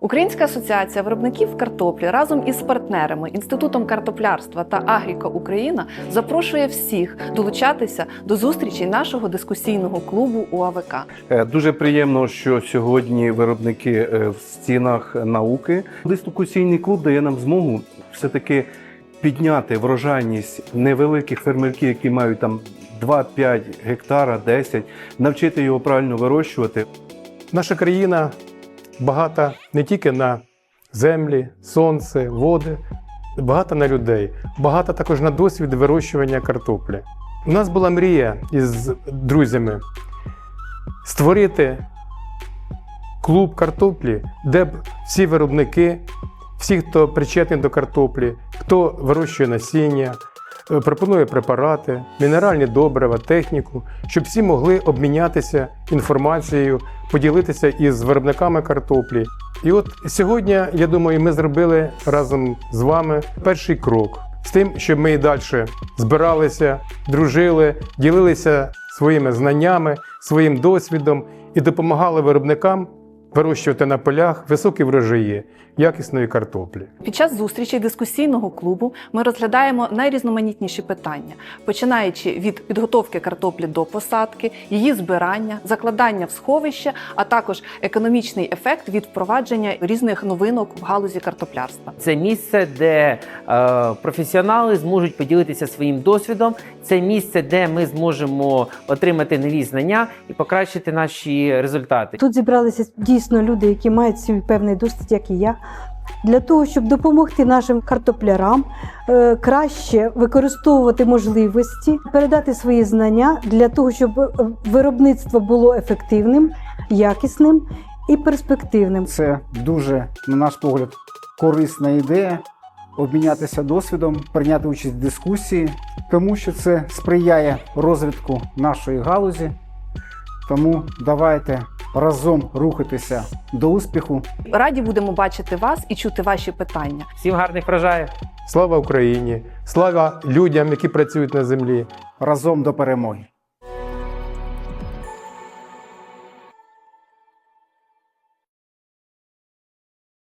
Українська асоціація виробників картоплі разом із партнерами Інститутом картоплярства та Агріка Україна запрошує всіх долучатися до зустрічі нашого дискусійного клубу УАВК. Е, Дуже приємно, що сьогодні виробники е, в стінах науки. Дискусійний клуб дає нам змогу все-таки підняти врожайність невеликих фермерів, які мають там 2-5 гектара, 10, навчити його правильно вирощувати. Наша країна багата не тільки на землі, сонце, води, багата на людей, багата також на досвід вирощування картоплі. У нас була мрія із друзями створити клуб картоплі, де б всі виробники, всі, хто причетний до картоплі, хто вирощує насіння, пропонує препарати, мінеральні добрива, техніку, щоб всі могли обмінятися інформацією, поділитися із виробниками картоплі. І от сьогодні, я думаю, ми зробили разом з вами перший крок з тим, щоб ми і далі збиралися, дружили, ділилися своїми знаннями, своїм досвідом і допомагали виробникам вирощувати на полях високі врожаї якісної картоплі. Під час зустрічі дискусійного клубу ми розглядаємо найрізноманітніші питання, починаючи від підготовки картоплі до посадки, її збирання, закладання в сховище, а також економічний ефект від впровадження різних новинок в галузі картоплярства. Це місце, де е, професіонали зможуть поділитися своїм досвідом. Це місце, де ми зможемо отримати нові знання і покращити наші результати. Тут зібралися дійсно люди, які мають свій певний досвід, як і я, для того, щоб допомогти нашим картоплярам е, краще використовувати можливості, передати свої знання для того, щоб е, виробництво було ефективним, якісним і перспективним. Це дуже, на наш погляд, корисна ідея обмінятися досвідом, прийняти участь в дискусії, тому що це сприяє розвитку нашої галузі. Тому давайте разом рухатися до успіху. Раді будемо бачити вас і чути ваші питання. Всім гарних врожаїв! Слава Україні! Слава людям, які працюють на землі! Разом до перемоги.